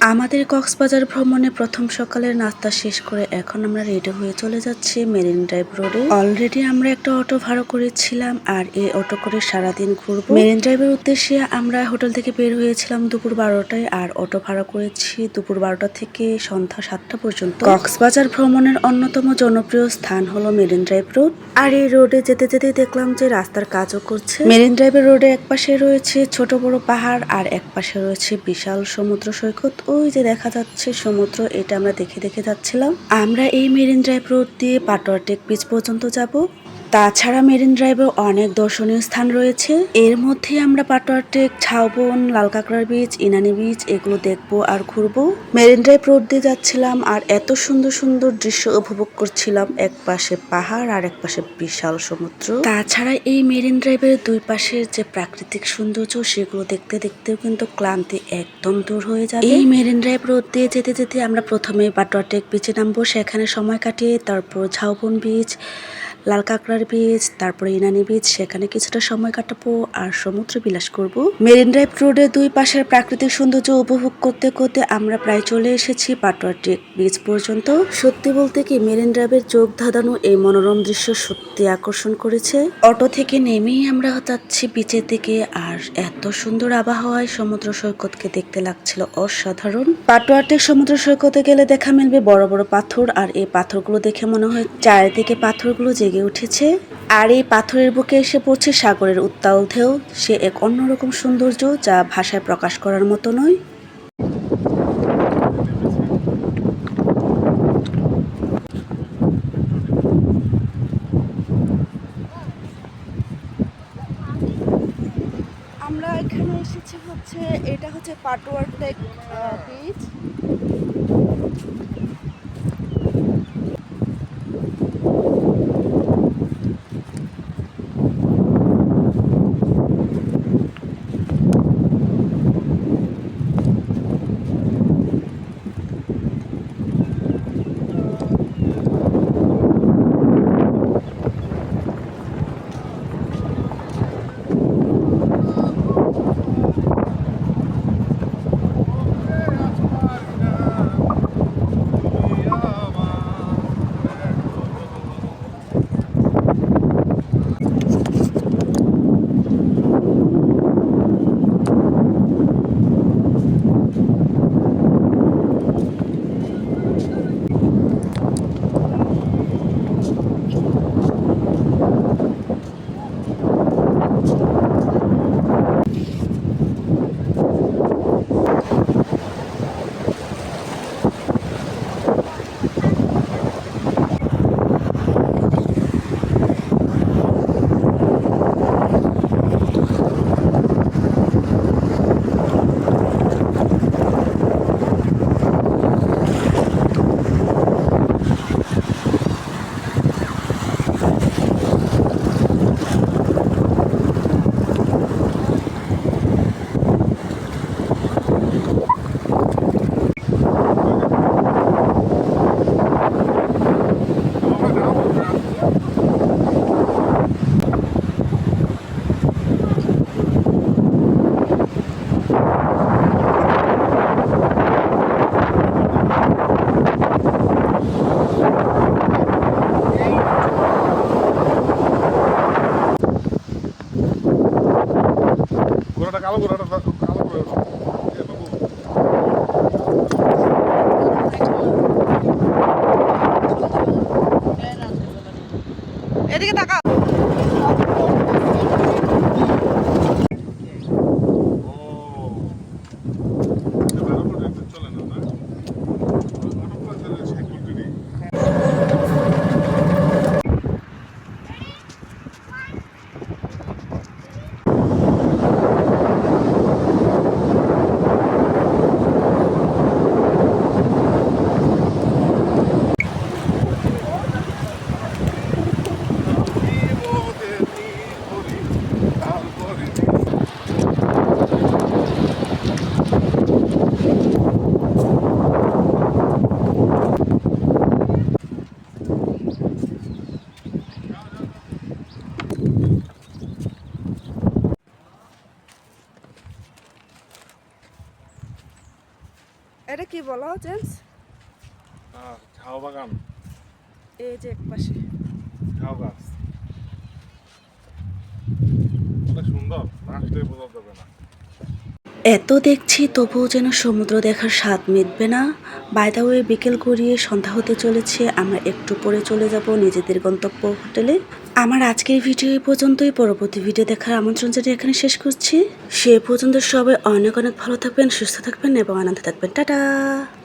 আমাদের কক্সবাজার ভ্রমণে প্রথম সকালের নাস্তা শেষ করে এখন আমরা রেডি হয়ে চলে যাচ্ছি মেরিন ড্রাইভ রোডে। অলরেডি আমরা একটা অটো ভাড়া করেছিলাম আর এই অটো করে সারাদিন ঘুরবো। মেরিন ড্রাইভের উদ্দেশ্যে আমরা হোটেল থেকে বের হয়েছিলাম দুপুর বারোটায় আর অটো ভাড়া করেছি দুপুর বারোটা থেকে সন্ধ্যা সাতটা পর্যন্ত। কক্সবাজার ভ্রমণের অন্যতম জনপ্রিয় স্থান হলো মেরিন ড্রাইভ রোড। আর এই রোডে যেতে যেতে দেখলাম যে রাস্তার কাজও করছে। মেরিন ড্রাইভের রোডে এক পাশে রয়েছে ছোট বড় পাহাড় আর এক পাশে রয়েছে বিশাল সমুদ্র সৈকত ওই যে দেখা যাচ্ছে সমুদ্র, এটা আমরা দেখে দেখে যাচ্ছিলাম। আমরা এই মেরিন ড্রাইভ রোড দিয়ে পাটোয়ারটেক বিচ পর্যন্ত যাব। তাছাড়া মেরিন ড্রাইভে অনেক দর্শনীয় স্থান রয়েছে। এর মধ্যে আমরা পাটোয়ার টেক ঝাউবন, লালকাকড়ার বিচ, ইনানি বিচ, এগুলো দেখব আর ঘুরবো। মেরিন ড্রাইভ রোড দিয়ে যাচ্ছিলাম আর এত সুন্দর সুন্দর দৃশ্য উপভোগ করছিলাম। এক পাশে পাহাড় আর এক পাশে বিশাল সমুদ্র। তাছাড়া এই মেরিন ড্রাইভের দুই পাশের যে প্রাকৃতিক সৌন্দর্য, সেগুলো দেখতে দেখতেও কিন্তু ক্লান্তি একদম দূর হয়ে যাবে। এই মেরিন ড্রাইভ রোড দিয়ে যেতে যেতে আমরা প্রথমে পাটোয়া টেক বিচে নামবো। সেখানে সময় কাটিয়ে তারপর ঝাউবন বিচ লাল কাঁকড়ার বীচ তারপরে ইনানি বীচ সেখানে কিছুটা সময় কাটাবো আর সমুদ্র বিলাস করব। মেরিন ড্রাইভ রোডের দুই পাশের প্রাকৃতিক সৌন্দর্য উপভোগ করতে করতে আমরা প্রায় চলে এসেছি পাটোয়া টেক বীচ পর্যন্ত। সত্যি বলতে কি, মেরিন ড্রাইভের চোখ ধাঁধানো এই মনোরম দৃশ্য সত্যি আকর্ষণ করেছে। অটো থেকে নেমেই আমরা যাচ্ছি বিচের দিকে আর এত সুন্দর আবহাওয়ায় সমুদ্র সৈকতকে দেখতে লাগছিল অসাধারণ। পাটোয়াটে সমুদ্র সৈকতে গেলে দেখা মিলবে বড় বড় পাথর আর এই পাথরগুলো দেখে মনে হয় চারিদিকে পাথরগুলো জেগে উঠেছে, আর এই পাথরের বুকে এসে পড়ছে সাগরের উত্তাল ঢেউ। সে এক অন্যরকম সৌন্দর্য যা ভাষায় প্রকাশ করার মতো নয়। আমরা এখানে এসেছি হচ্ছে, এটা হচ্ছে পাটোয়ার টেক বিচ এটা কি বলা হচ্ছে ঝাউ বাগান। এই যে এক পাশে ঝাউ গাছ। অনেক সুন্দর না আসলে বোঝা যাবে না। এত দেখছি তবুও যেন সমুদ্র দেখার স্বাদ মিটবে না। বাইদা ওয়ে বিকেল গড়িয়ে সন্ধ্যা হতে চলেছে। আমরা একটু পরে চলে যাব নিজেদের গন্তব্য হোটেলে। আমার আজকের ভিডিও এই পর্যন্তই। পরবর্তী ভিডিও দেখার আমন্ত্রণ জানিয়ে এখানে শেষ করছি। সে পর্যন্ত সবাই অনেক অনেক ভালো থাকবেন, সুস্থ থাকবেন এবং আনন্দ থাকবেন। টাটা!